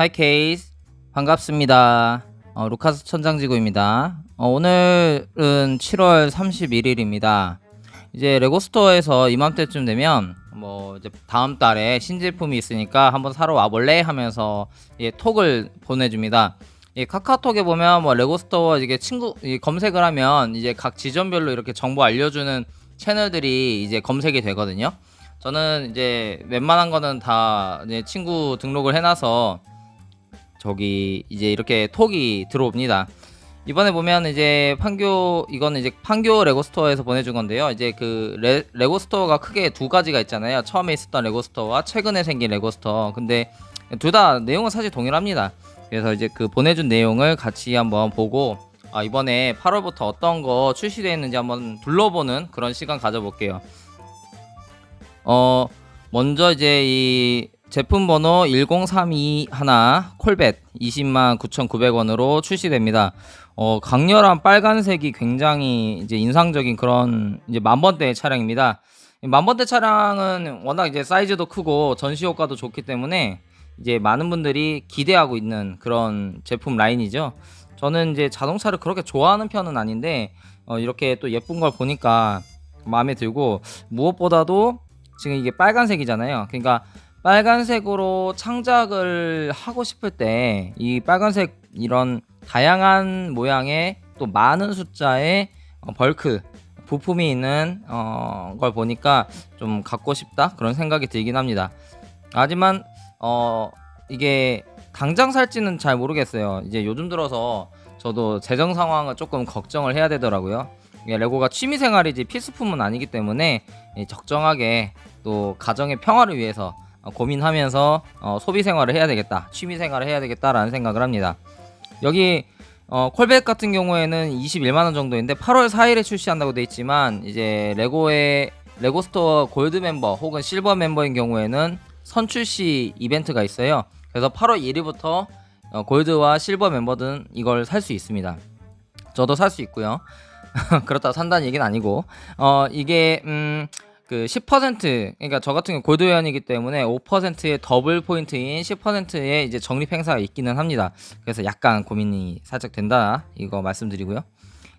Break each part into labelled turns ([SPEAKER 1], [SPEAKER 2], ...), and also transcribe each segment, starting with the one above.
[SPEAKER 1] 하이 케이스 반갑습니다. 어, 루카스 천장지구입니다. 어, 오늘은 7월 31일입니다. 이제 레고스토어에서 이맘때쯤 되면 뭐 이제 다음 달에 신제품이 있으니까 한번 사러 와볼래 하면서 예, 톡을 보내줍니다. 이 카카오톡에 보면 뭐 레고스토어 이게 친구 이 검색을 하면 이제 각 지점별로 이렇게 정보 알려주는 채널들이 이제 검색이 되거든요. 저는 이제 웬만한 거는 다 친구 등록을 해놔서 저기 이제 이렇게 톡이 들어옵니다. 이번에 보면 이제 판교 이거는 이제 판교 레고 스토어에서 보내준 건데요. 이제 그 레, 레고 스토어가 크게 두 가지가 있잖아요. 처음에 있었던 레고 스토어와 최근에 생긴 레고 스토어. 근데 둘 다 내용은 사실 동일합니다. 그래서 이제 그 보내준 내용을 같이 한번 보고 아 이번에 8월부터 어떤 거 출시되어 있는지 한번 둘러보는 그런 시간 가져볼게요. 어 먼저 이제 이 제품 번호 1032 하나 콜벳 20만 9,900원으로 출시됩니다. 어 강렬한 빨간색이 굉장히 이제 인상적인 그런 이제 만번대 차량입니다. 이 만번대 차량은 워낙 이제 사이즈도 크고 전시 효과도 좋기 때문에 이제 많은 분들이 기대하고 있는 그런 제품 라인이죠. 저는 이제 자동차를 그렇게 좋아하는 편은 아닌데 어, 이렇게 또 예쁜 걸 보니까 마음에 들고 무엇보다도 지금 이게 빨간색이잖아요. 그러니까 빨간색으로 창작을 하고 싶을 때 이 빨간색 이런 다양한 모양의 또 많은 숫자의 어, 벌크 부품이 있는 어, 걸 보니까 좀 갖고 싶다 그런 생각이 들긴 합니다. 하지만 어 이게 당장 살지는 잘 모르겠어요. 이제 요즘 들어서 저도 재정 상황을 조금 걱정을 해야 되더라고요. 레고가 취미 생활이지 필수품은 아니기 때문에 이 적정하게 또 가정의 평화를 위해서 어, 고민하면서 어, 소비 생활을 해야 되겠다, 취미 생활을 해야 되겠다라는 생각을 합니다. 여기 어, 콜백 같은 경우에는 21만 원 정도인데 8월 4일에 출시한다고 돼 있지만 이제 레고의 레고 스토어 골드 멤버 혹은 실버 멤버인 경우에는 선출시 이벤트가 있어요. 그래서 8월 1일부터 어, 골드와 실버 멤버들은 이걸 살 수 있습니다. 저도 살 수 있고요. 그렇다고 산다는 얘기는 아니고 어 이게 음 그 10% 그러니까 저 같은 경우 골드 회원이기 때문에 5%의 더블 포인트인 10%의 이제 적립 행사가 있기는 합니다. 그래서 약간 고민이 살짝 된다 이거 말씀드리고요.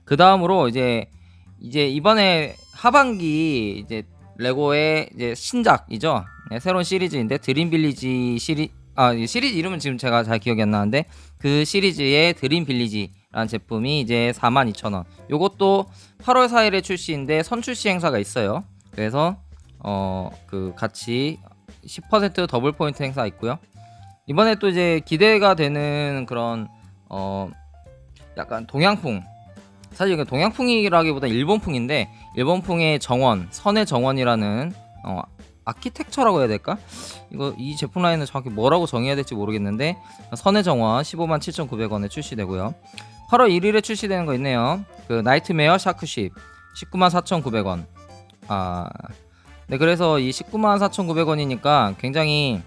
[SPEAKER 1] 그 다음으로 이제 이제 이번에 하반기 이제 레고의 이제 신작이죠. 네, 새로운 시리즈인데 드림 빌리지 시리 아이 시리즈 이름은 지금 제가 잘 기억이 안 나는데 그 시리즈의 드림 빌리지 라는 제품이 이제 42,000원. 요것도 8월 4일에 출시인데 선출시 행사가 있어요. 그래서 어 그 같이 10% 더블 포인트 행사 있고요. 이번에 또 이제 기대가 되는 그런 어 약간 동양풍 사실 이게 동양풍이라기보다 일본풍인데 일본풍의 정원 선의 정원이라는 어 아키텍처라고 해야 될까? 이거 이 제품 라인은 정확히 뭐라고 정해야 될지 모르겠는데 선의 정원 15만 7,900원에 출시되고요. 8월 1일에 출시되는 거 있네요. 그 나이트메어 샤크쉽 19만 4,900원. 아, 네 그래서 이 19만 4,900원이니까 굉장히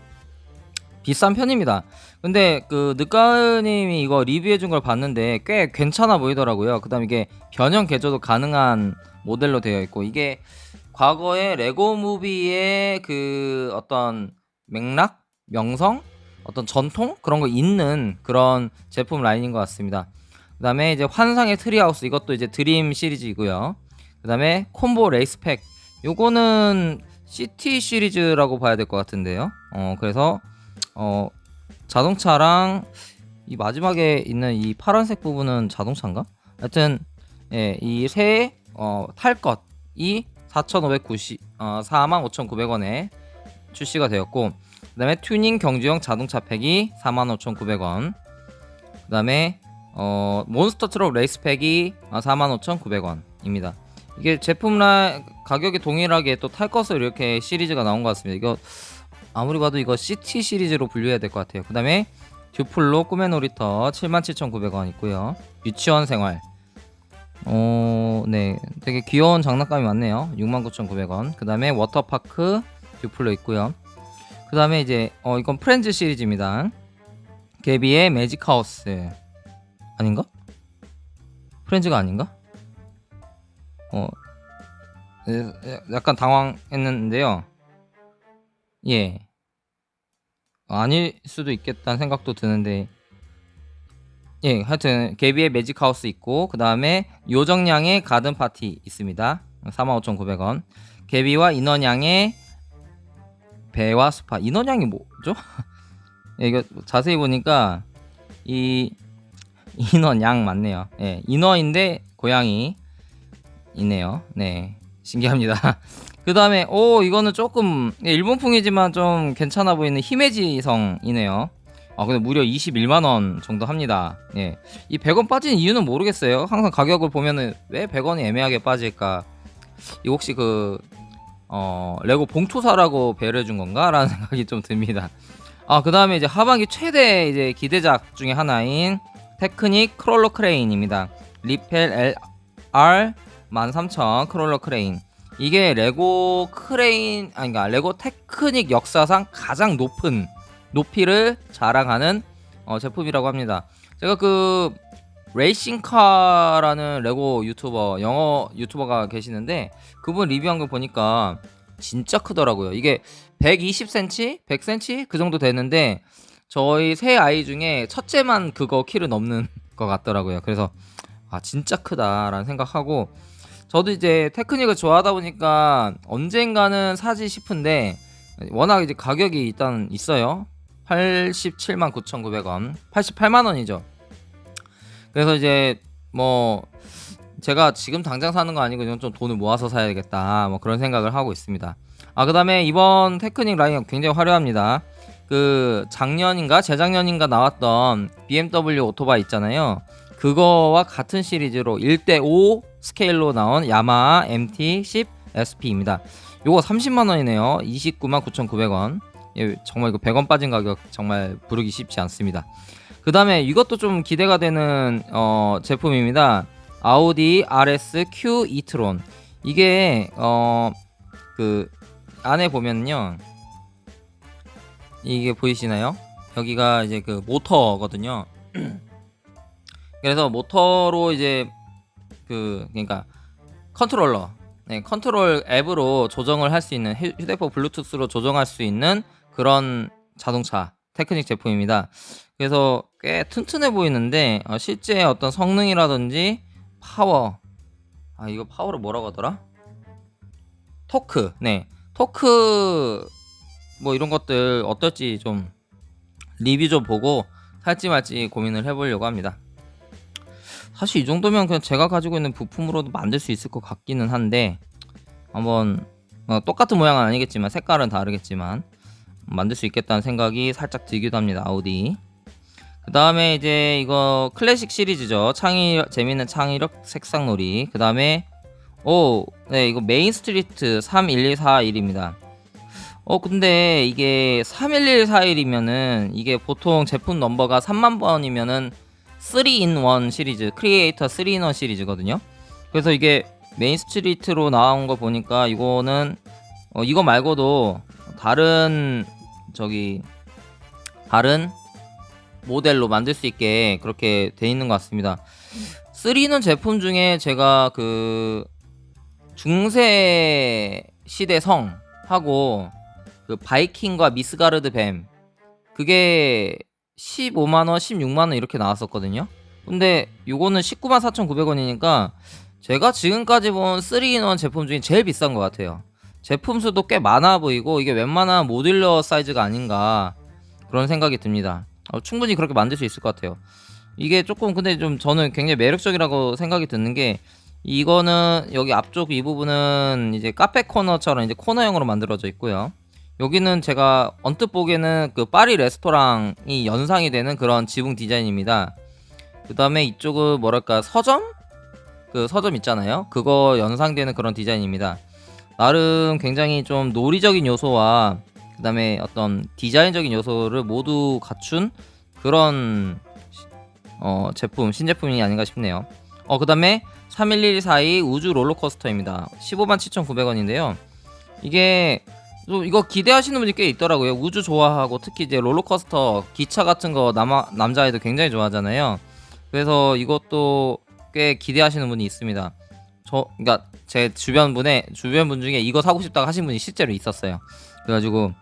[SPEAKER 1] 비싼 편입니다. 근데 그 느까님이 이거 리뷰해준 걸 봤는데 꽤 괜찮아 보이더라고요. 그다음 이게 변형 개조도 가능한 모델로 되어 있고 이게 과거에 레고 무비의 그 어떤 맥락, 명성, 어떤 전통 그런 거 있는 그런 제품 라인인 것 같습니다. 그다음에 이제 환상의 트리하우스 이것도 이제 드림 시리즈이고요. 그다음에 콤보 레이스팩 요거는 시티 시리즈라고 봐야 될 것 같은데요. 어 그래서 어 자동차랑 이 마지막에 있는 이 파란색 부분은 자동차인가? 하여튼 예, 이새 어, 탈 것이 4,590 어, 45,900원에 출시가 되었고 그 다음에 튜닝 경주형 자동차 팩이 45,900원. 그 다음에 어, 몬스터 트럭 레이스 팩이 45,900원입니다. 이게 제품 라 가격이 동일하게 또 탈 것을 이렇게 시리즈가 나온 것 같습니다. 이거 아무리 봐도 이거 CT 시리즈로 분류해야 될 것 같아요. 그 다음에 듀플로 꿈의 놀이터 77,900원 있고요. 유치원 생활. 어, 네. 되게 귀여운 장난감이 많네요. 69,900원. 그 다음에 워터파크 듀플로 있고요. 그 다음에 이제, 어, 이건 프렌즈 시리즈입니다. 개비의 매직하우스. 아닌가? 프렌즈가 아닌가? 어, 예, 약간 당황했는데요. 예. 아닐 수도 있겠다는 생각도 드는데 예 하여튼 개비의 매직하우스 있고 그 다음에 요정량의 가든 파티 있습니다 45,900원 개비와 인원양의 배와 스파 인원양이 뭐죠? 예, 이거 자세히 보니까 이 인원양 맞네요 예 인어인데 고양이 있네요. 네. 신기합니다. 그 다음에 오 이거는 조금 예, 일본풍이지만 좀 괜찮아 보이는 히메지성이네요. 아 근데 무려 21만원 정도 합니다. 예. 이 100원 빠진 이유는 모르겠어요. 항상 가격을 보면은 왜 100원이 애매하게 빠질까? 이거 혹시 그 어, 레고 봉투사라고 배려해준 건가? 라는 생각이 좀 듭니다. 아 그 다음에 이제 하반기 최대 이제 기대작 중에 하나인 테크닉 크롤러 크레인입니다. 리펠 LR 13000 크롤러 크레인 이게 레고 크레인 아니 그러니까 레고 테크닉 역사상 가장 높은 높이를 자랑하는 어, 제품이라고 합니다. 제가 그 레이싱카라는 레고 유튜버 영어 유튜버가 계시는데 그분 리뷰한 거 보니까 진짜 크더라고요. 이게 120cm, 100cm 그 정도 되는데 저희 세 아이 중에 첫째만 그거 키를 넘는 것 같더라고요. 그래서 아 진짜 크다라는 생각하고 저도 이제 테크닉을 좋아하다 보니까 언젠가는 사지 싶은데 워낙 이제 가격이 일단 있어요. 87만 9,900원, 88만 원이죠. 그래서 이제 뭐 제가 지금 당장 사는 거 아니고 이건 좀 돈을 모아서 사야 되겠다. 뭐 그런 생각을 하고 있습니다. 아 그 다음에 이번 테크닉 라인 굉장히 화려합니다. 그 작년인가 재작년인가 나왔던 BMW 오토바이 있잖아요. 그거와 같은 시리즈로 1대5 스케일로 나온 야마하 MT10 SP입니다. 요거 30만 원이네요. 29만 9,900원. 예, 정말 이거 100원 빠진 가격 정말 부르기 쉽지 않습니다. 그 다음에 이것도 좀 기대가 되는 어, 제품입니다. 아우디 RS Q 이트론. 이게 어, 그 안에 보면요. 이게 보이시나요? 여기가 이제 그 모터거든요. 그래서 모터로 이제 그 그러니까 컨트롤러 네, 컨트롤 앱으로 조정을 할 수 있는 휴- 휴대폰 블루투스로 조정할 수 있는 그런 자동차 테크닉 제품입니다. 그래서 꽤 튼튼해 보이는데 어, 실제 어떤 성능이라든지 파워 아 이거 파워를 뭐라고 하더라? 토크 네 토크 뭐 이런 것들 어떨지 좀 리뷰 좀 보고 살지 말지 고민을 해보려고 합니다. 사실 이 정도면 그냥 제가 가지고 있는 부품으로도 만들 수 있을 것 같기는 한데 한번 어, 똑같은 모양은 아니겠지만 색깔은 다르겠지만 만들 수 있겠다는 생각이 살짝 들기도 합니다 아우디. 그 다음에 이제 이거 클래식 시리즈죠. 창의 재밌는 창의력 색상놀이. 그 다음에 오네 이거 메인 스트리트 31141입니다. 어 근데 이게 31141이면은 이게 보통 제품 넘버가 3만 번이면은 3in1 시리즈 크리에이터 3in1 시리즈거든요 그래서 이게 메인 스트리트로 나온 거 보니까 이거는 어, 이거 말고도 다른 저기 다른 모델로 만들 수 있게 그렇게 돼 있는 것 같습니다. 3는 제품 중에 제가 그 중세 시대 성하고 그 바이킹과 미스가르드 뱀 그게 15만 원, 16만 원 이렇게 나왔었거든요. 근데 요거는 19만 4,900원이니까 제가 지금까지 본 3인원 제품 중에 제일 비싼 것 같아요. 제품 수도 꽤 많아 보이고 이게 웬만한 모듈러 사이즈가 아닌가 그런 생각이 듭니다. 어, 충분히 그렇게 만들 수 있을 것 같아요. 이게 조금 근데 좀 저는 굉장히 매력적이라고 생각이 드는 게 이거는 여기 앞쪽 이 부분은 이제 카페 코너처럼 이제 코너형으로 만들어져 있고요. 여기는 제가 언뜻 보기에는 그 파리 레스토랑이 연상이 되는 그런 지붕 디자인입니다. 그 다음에 이쪽은 뭐랄까 서점? 그 서점 있잖아요. 그거 연상되는 그런 디자인입니다. 나름 굉장히 좀 놀이적인 요소와 그 다음에 어떤 디자인적인 요소를 모두 갖춘 그런 어, 제품, 신제품이 아닌가 싶네요. 어, 그 다음에 31142 우주 롤러코스터입니다. 15만 7,900원인데요. 이게 또 이거 기대하시는 분이 꽤 있더라고요. 우주 좋아하고 특히 이제 롤러코스터 기차 같은 거 남아, 남자애들 굉장히 좋아하잖아요. 그래서 이것도 꽤 기대하시는 분이 있습니다. 저 그러니까 제 주변 분의 주변 분 중에 이거 사고 싶다고 하신 분이 실제로 있었어요. 그래가지고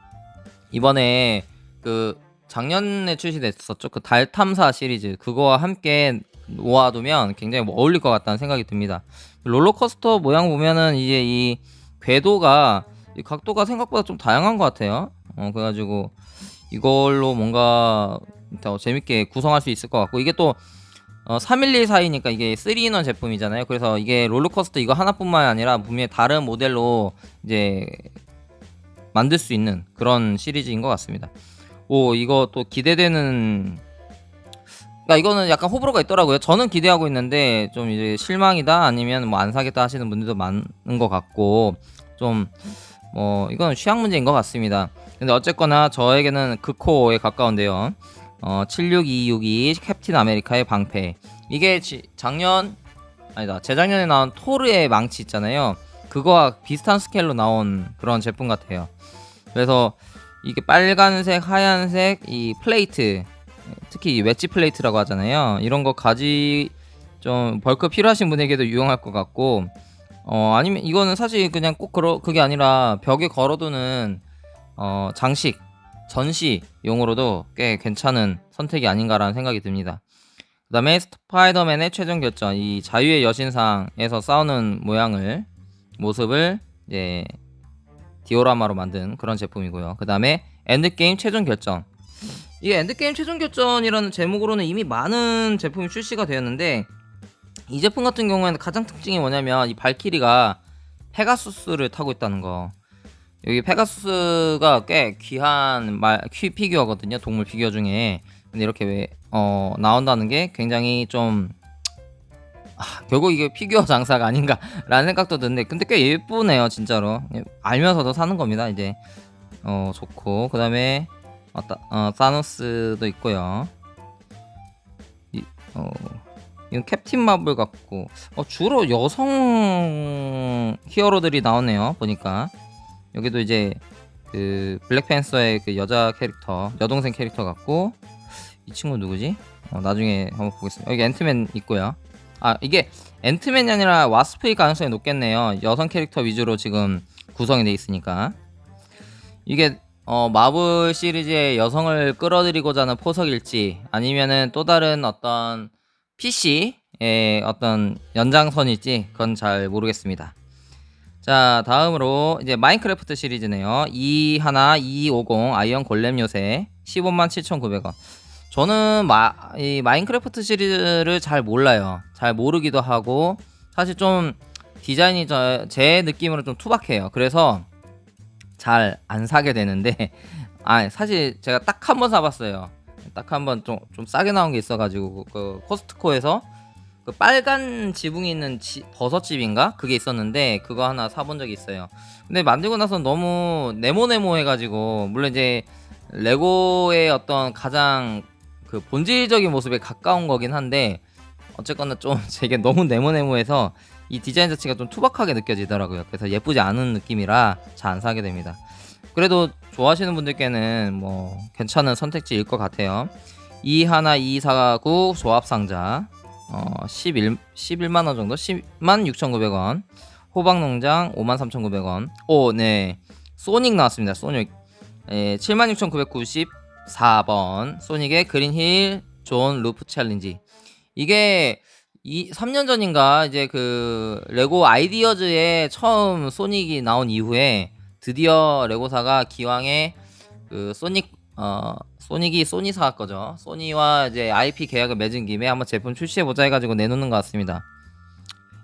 [SPEAKER 1] 이번에 그 작년에 출시됐었죠. 그 달 탐사 시리즈 그거와 함께 놓아두면 굉장히 뭐 어울릴 것 같다는 생각이 듭니다. 롤러코스터 모양 보면은 이제 이 궤도가 이 각도가 생각보다 좀 다양한 것 같아요. 어 그래가지고 이걸로 뭔가 더 재밌게 구성할 수 있을 것 같고 이게 또 어, 311 사이니까 이게 3인원 제품이잖아요. 그래서 이게 롤러코스터 이거 하나뿐만 아니라 분명히 다른 모델로 이제 만들 수 있는 그런 시리즈인 것 같습니다. 오 이거 또 기대되는 그러니까 이거는 약간 호불호가 있더라고요. 저는 기대하고 있는데 좀 이제 실망이다 아니면 뭐 안 사겠다 하시는 분들도 많은 것 같고 좀 뭐 이건 취향 문제인 것 같습니다. 근데 어쨌거나 저에게는 극호에 가까운데요. 어 76262 캡틴 아메리카의 방패 이게 지, 작년 아니다 재작년에 나온 토르의 망치 있잖아요. 그거와 비슷한 스케일로 나온 그런 제품 같아요. 그래서 이게 빨간색, 하얀색 이 플레이트 특히 이 웨지 플레이트라고 하잖아요. 이런 거 가지 좀 벌크 필요하신 분에게도 유용할 것 같고 어 아니면 이거는 사실 그냥 꼭 그러 그게 아니라 벽에 걸어두는 어 장식 전시용으로도 꽤 괜찮은 선택이 아닌가라는 생각이 듭니다. 그 다음에 스파이더맨의 최종 결전 이 자유의 여신상에서 싸우는 모양을 모습을 이제 디오라마로 만든 그런 제품이고요. 그 다음에 엔드게임 최종 결전 이게 엔드게임 최종 결전이라는 제목으로는 이미 많은 제품이 출시가 되었는데 이 제품 같은 경우에는 가장 특징이 뭐냐면 이 발키리가 페가수스를 타고 있다는 거. 여기 페가수스가 꽤 귀한 말퀴 피규어거든요. 동물 피규어 중에. 근데 이렇게 왜 어, 나온다는 게 굉장히 좀 아, 결국 이게 피규어 장사가 아닌가라는 생각도 드는데 근데 꽤 예쁘네요 진짜로 예, 알면서도 사는 겁니다 이제 어 좋고 그 다음에 어, 따, 어, 사노스도 있고요 이, 어, 이건 캡틴 마블 같고. 어, 주로 여성 히어로들이 나오네요 보니까. 여기도 이제 그 블랙팬서의 그 여자 캐릭터 여동생 캐릭터 같고. 이 친구 누구지? 어, 나중에 한번 보겠습니다. 여기 앤트맨 있고요. 아 이게 앤트맨이 아니라 와스프일 가능성이 높겠네요. 여성 캐릭터 위주로 지금 구성이 돼 있으니까. 이게 어, 마블 시리즈의 여성을 끌어들이고자 하는 포석일지 아니면은 또 다른 어떤 PC의 어떤 연장선일지 그건 잘 모르겠습니다. 자 다음으로 이제 마인크래프트 시리즈네요. 2 하나 250 아이언 골렘 요새 15만 7,900원. 저는 마, 이 마인크래프트 시리즈를 잘 몰라요. 잘 모르기도 하고 사실 좀 디자인이 저, 제 느낌으로 좀 투박해요. 그래서 잘 안 사게 되는데 아 사실 제가 딱 한 번 사봤어요. 딱 한 번 좀 좀 싸게 나온 게 있어가지고 그 코스트코에서 그 빨간 지붕이 있는 지, 버섯집인가 그게 있었는데 그거 하나 사본 적이 있어요. 근데 만들고 나서 너무 네모네모 해가지고 물론 이제 레고의 어떤 가장 그 본질적인 모습에 가까운 거긴 한데 어쨌거나 좀 제게 너무 네모네모해서 이 디자인 자체가 좀 투박하게 느껴지더라고요. 그래서 예쁘지 않은 느낌이라 잘 안 사게 됩니다. 그래도 좋아하시는 분들께는 뭐 괜찮은 선택지일 것 같아요. 2 하나 2 4구 조합 상자 어 11, 11만 원 정도? 10만 6,900원. 호박 농장 5만 3,900원. 오 네. 소닉 나왔습니다 소닉. 예, 76,994번. 소닉의 그린힐 존 루프 챌린지. 이게 이 3년 전인가 이제 그 레고 아이디어즈에 처음 소닉이 나온 이후에 드디어 레고사가 기왕에 그 소닉 어 소닉이 소니사 거죠. 소니와 이제 IP 계약을 맺은 김에 한번 제품 출시해 보자 해가지고 내놓는 것 같습니다.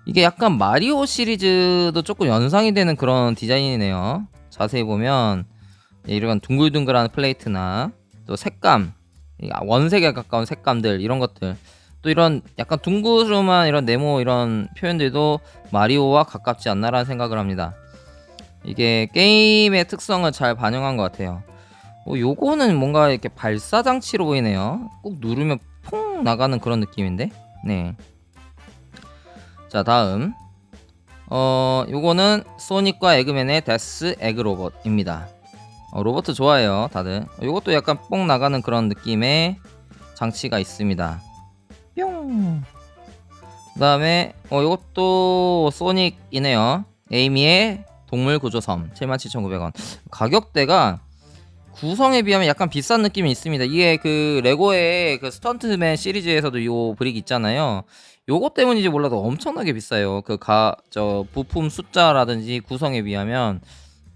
[SPEAKER 1] 이게 약간 마리오 시리즈도 조금 연상이 되는 그런 디자인이네요. 자세히 보면 이런 둥글둥글한 플레이트나 또 색감 원색에 가까운 색감들 이런 것들 또 이런 약간 둥그름한 이런 네모 이런 표현들도 마리오와 가깝지 않나라는 생각을 합니다. 이게 게임의 특성을 잘 반영한 것 같아요. 어, 요거는 뭔가 이렇게 발사 장치로 보이네요. 꼭 누르면 퐁 나가는 그런 느낌인데. 네. 자 다음 어 요거는 소닉과 에그맨의 데스 에그 로봇입니다. 어, 로봇 좋아해요 다들. 어, 요것도 약간 뽕 나가는 그런 느낌의 장치가 있습니다. 뿅. 그다음에 어 요것도 소닉이네요. 에이미의 동물 구조섬 77,900원. 가격대가 구성에 비하면 약간 비싼 느낌이 있습니다. 이게 그 레고의 그 스턴트맨 시리즈에서도 요 브릭 있잖아요. 요거 때문인지 몰라도 엄청나게 비싸요. 그 가 저 부품 숫자라든지 구성에 비하면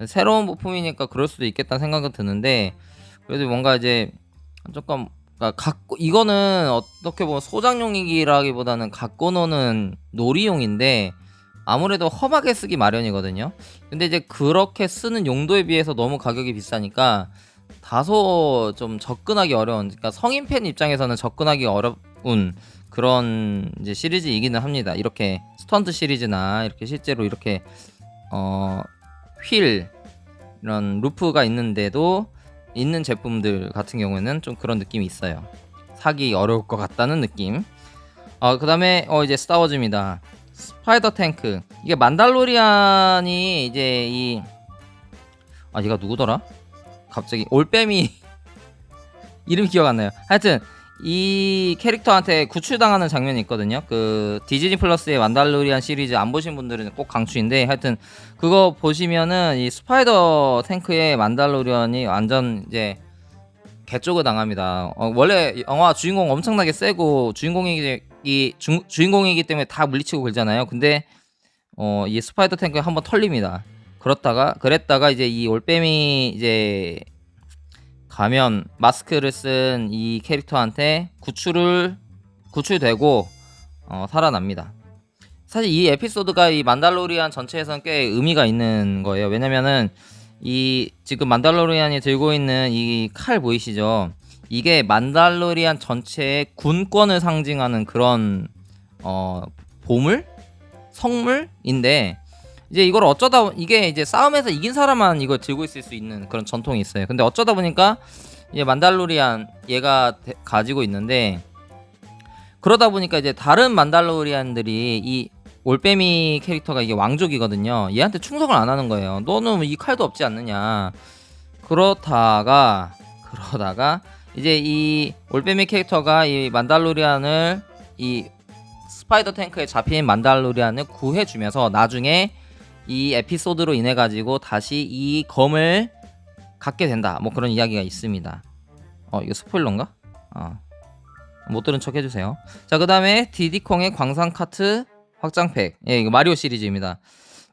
[SPEAKER 1] 새로운 부품이니까 그럴 수도 있겠다는 생각은 드는데 그래도 뭔가 이제 조금 그러니까 갖고 이거는 어떻게 보면 소장용이기라기보다는 갖고 노는 놀이용인데 아무래도 험하게 쓰기 마련이거든요. 근데 이제 그렇게 쓰는 용도에 비해서 너무 가격이 비싸니까 다소 좀 접근하기 어려운 그러니까 성인 팬 입장에서는 접근하기 어려운 그런 이제 시리즈이기는 합니다. 이렇게 스턴트 시리즈나 이렇게 실제로 이렇게 어 휠 이런 루프가 있는데도 있는 제품들 같은 경우에는 좀 그런 느낌이 있어요. 사기 어려울 것 같다는 느낌. 어 그 다음에 어 이제 스타워즈입니다. 스파이더 탱크 이게 만달로리안이 이제 이 아 얘가 누구더라? 갑자기 올빼미 이름 기억 안 나요. 하여튼 이 캐릭터한테 구출당하는 장면이 있거든요. 그 디즈니 플러스의 만달로리안 시리즈 안 보신 분들은 꼭 강추인데 하여튼 그거 보시면은 이 스파이더 탱크의 만달로리안이 완전 이제 개쪽을 당합니다. 어, 원래 영화 주인공 엄청나게 세고 주인공이 이 주, 주인공이기 때문에 다 물리치고 그러잖아요. 근데 어, 이 스파이더 탱크에 한번 털립니다. 그렇다가 그랬다가 이제 이 올빼미 이제 가면 마스크를 쓴 이 캐릭터한테 구출을 구출되고 어, 살아납니다. 사실 이 에피소드가 이 만달로리안 전체에서는 꽤 의미가 있는 거예요. 왜냐면은 이 지금 만달로리안이 들고 있는 이 칼 보이시죠? 이게 만달로리안 전체의 군권을 상징하는 그런 어 보물 성물인데 이제 이걸 어쩌다 이게 이제 싸움에서 이긴 사람만 이걸 들고 있을 수 있는 그런 전통이 있어요. 근데 어쩌다 보니까 이제 만달로리안 얘가 데- 가지고 있는데 그러다 보니까 이제 다른 만달로리안들이 이 올빼미 캐릭터가 이게 왕족이거든요. 얘한테 충성을 안 하는 거예요. 너는 이 칼도 없지 않느냐. 그렇다가 그러다가 이제 이 올빼미 캐릭터가 이 만달로리안을 이 스파이더 탱크에 잡힌 만달로리안을 구해주면서 나중에 이 에피소드로 인해 가지고 다시 이 검을 갖게 된다. 뭐 그런 이야기가 있습니다. 어 이거 스포일러인가? 어. 못 들은 척 해주세요. 자 그 다음에 디디콩의 광산 카트 확장팩. 예 이거 마리오 시리즈입니다.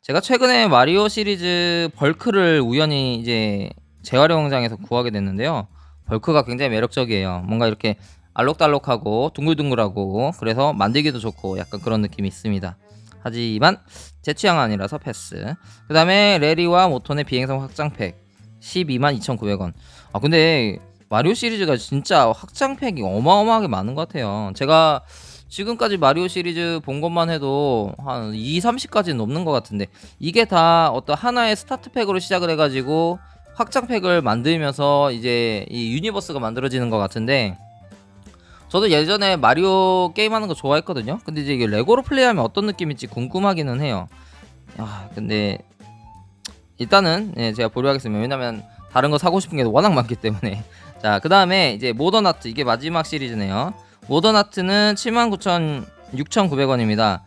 [SPEAKER 1] 제가 최근에 마리오 시리즈 벌크를 우연히 이제 재활용장에서 구하게 됐는데요. 벌크가 굉장히 매력적이에요. 뭔가 이렇게 알록달록하고 둥글둥글하고 그래서 만들기도 좋고 약간 그런 느낌이 있습니다. 하지만 제 취향 아니라서 패스. 그 다음에 레리와 모톤의 비행성 확장팩 122,900원. 아 근데 마리오 시리즈가 진짜 확장팩이 어마어마하게 많은 것 같아요. 제가 지금까지 마리오 시리즈 본 것만 해도 한 2, 30까지는 넘는 것 같은데 이게 다 어떤 하나의 스타트팩으로 시작을 해가지고 확장팩을 만들면서 이제 이 유니버스가 만들어지는 것 같은데 저도 예전에 마리오 게임하는 거 좋아했거든요. 근데 이제 이게 레고로 플레이하면 어떤 느낌일지 궁금하기는 해요. 야, 근데 일단은 예, 제가 보류하겠습니다. 왜냐면 다른 거 사고 싶은 게 워낙 많기 때문에. 자, 그 다음에 이제 모던 아트 이게 마지막 시리즈네요. 모던 아트는 79,6,900원입니다.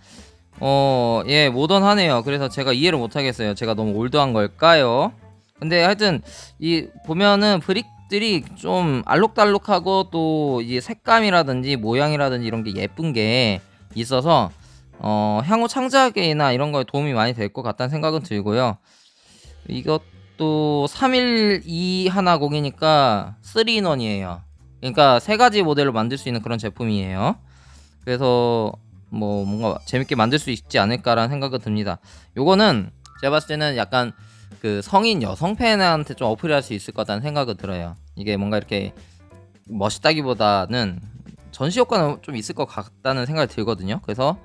[SPEAKER 1] 어, 예, 모던하네요. 그래서 제가 이해를 못 하겠어요. 제가 너무 올드한 걸까요? 근데 하여튼 이 보면은 브릭들이 좀 알록달록하고 또이 색감이라든지 모양이라든지 이런 게 예쁜 게 있어서 어, 향후 창작이나 이런 거에 도움이 많이 될 것 같다는 생각은 들고요. 이것도 312 하나 공이니까 3인원이에요. 그러니까 세 가지 모델로 만들 수 있는 그런 제품이에요. 그래서 뭐 뭔가 재밌게 만들 수 있지 않을까라는 생각이 듭니다. 요거는 제가 봤을 때는 약간 그 성인 여성 팬한테 좀 어필할 수 있을 것 같다는 생각이 들어요. 이게 뭔가 이렇게 멋있다기보다는 전시 효과는 좀 있을 것 같다는 생각이 들거든요. 그래서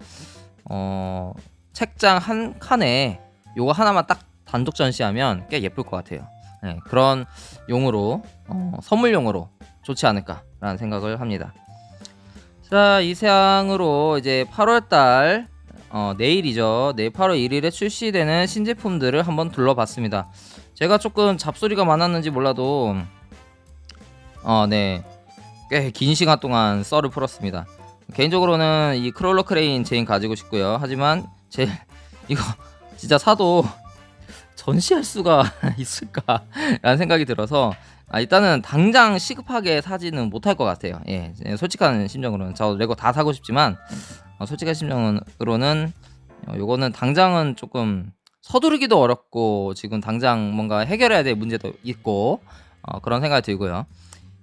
[SPEAKER 1] 어 책장 한 칸에 요거 하나만 딱 단독 전시하면 꽤 예쁠 것 같아요. 네, 그런 용으로 어, 선물용으로 좋지 않을까라는 생각을 합니다. 자, 이상으로 이제 8월달 어, 내일이죠. 내일 8월 1일에 출시되는 신제품들을 한번 둘러봤습니다. 제가 조금 잡소리가 많았는지 몰라도 어, 네. 꽤 긴 시간 동안 썰을 풀었습니다. 개인적으로는 이 크롤러 크레인 제인 가지고 싶고요. 하지만 제 이거 진짜 사도 전시할 수가 있을까라는 생각이 들어서 아, 일단은 당장 시급하게 사지는 못할 것 같아요. 예, 예, 솔직한 심정으로는 저 레고 다 사고 싶지만 어, 솔직한 심정으로는 어, 요거는 당장은 조금 서두르기도 어렵고 지금 당장 뭔가 해결해야 될 문제도 있고 어, 그런 생각이 들고요.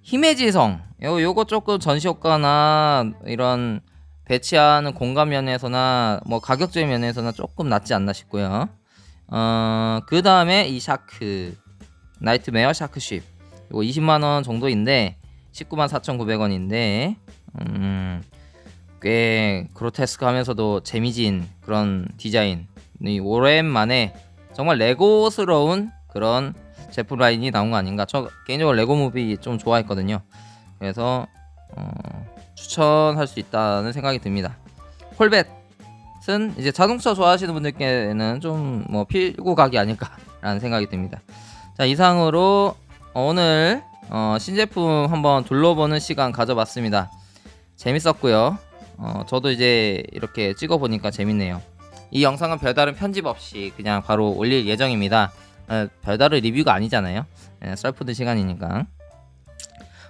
[SPEAKER 1] 힘의 지성 요 요거 조금 전시 효과나 이런 배치하는 공간 면에서나 뭐 가격적인 면에서나 조금 낫지 않나 싶고요. 어, 그 다음에 이 샤크 나이트메어 샤크쉽 이거 20만 원 정도인데 19만 4,900원인데 음, 꽤 그로테스크하면서도 재미진 그런 디자인. 이 오랜만에 정말 레고스러운 그런 제품 라인이 나온 거 아닌가. 저 개인적으로 레고 무비 좀 좋아했거든요. 그래서 어, 추천할 수 있다는 생각이 듭니다. 폴벳은 이제 자동차 좋아하시는 분들께는 좀 뭐 필고 각이 아닐까라는 생각이 듭니다. 자 이상으로 어, 오늘 어, 신제품 한번 둘러보는 시간 가져봤습니다. 재밌었고요 어, 저도 이제 이렇게 찍어보니까 재밌네요. 이 영상은 별다른 편집 없이 그냥 바로 올릴 예정입니다. 어, 별다른 리뷰가 아니잖아요. 예, 썰푸드 시간이니까.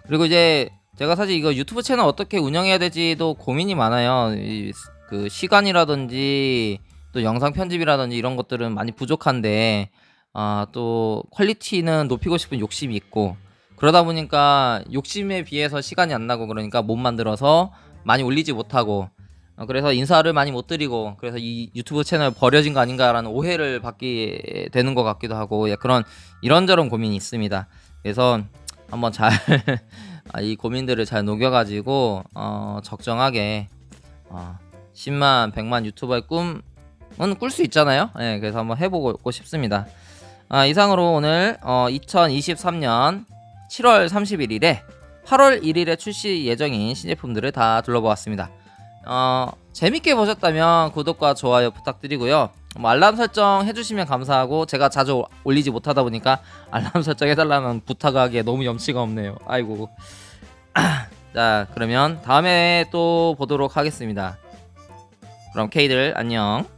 [SPEAKER 1] 그리고 이제 제가 사실 이거 유튜브 채널 어떻게 운영해야 될지도 고민이 많아요. 이, 그 시간이라든지 또 영상 편집이라든지 이런 것들은 많이 부족한데 아, 또 퀄리티는 높이고 싶은 욕심이 있고 그러다 보니까 욕심에 비해서 시간이 안 나고 그러니까 못 만들어서 많이 올리지 못하고 어, 그래서 인사를 많이 못 드리고 그래서 이 유튜브 채널 버려진 거 아닌가라는 오해를 받게 되는 것 같기도 하고 예, 그런 이런저런 고민이 있습니다. 그래서 한번 잘 이 고민들을 잘 녹여가지고 어, 적정하게 어, 10만 100만 유튜버의 꿈은 꿀 수 있잖아요. 예, 그래서 한번 해보고 싶습니다. 아, 이상으로 오늘 어, 2023년 7월 31일에 8월 1일에 출시 예정인 신제품들을 다 둘러보았습니다. 어, 재밌게 보셨다면 구독과 좋아요 부탁드리고요. 뭐 알람 설정 해주시면 감사하고 제가 자주 올리지 못하다 보니까 알람 설정 해달라는 부탁하기에 너무 염치가 없네요. 아이고. 자 그러면 다음에 또 보도록 하겠습니다. 그럼 K들 안녕.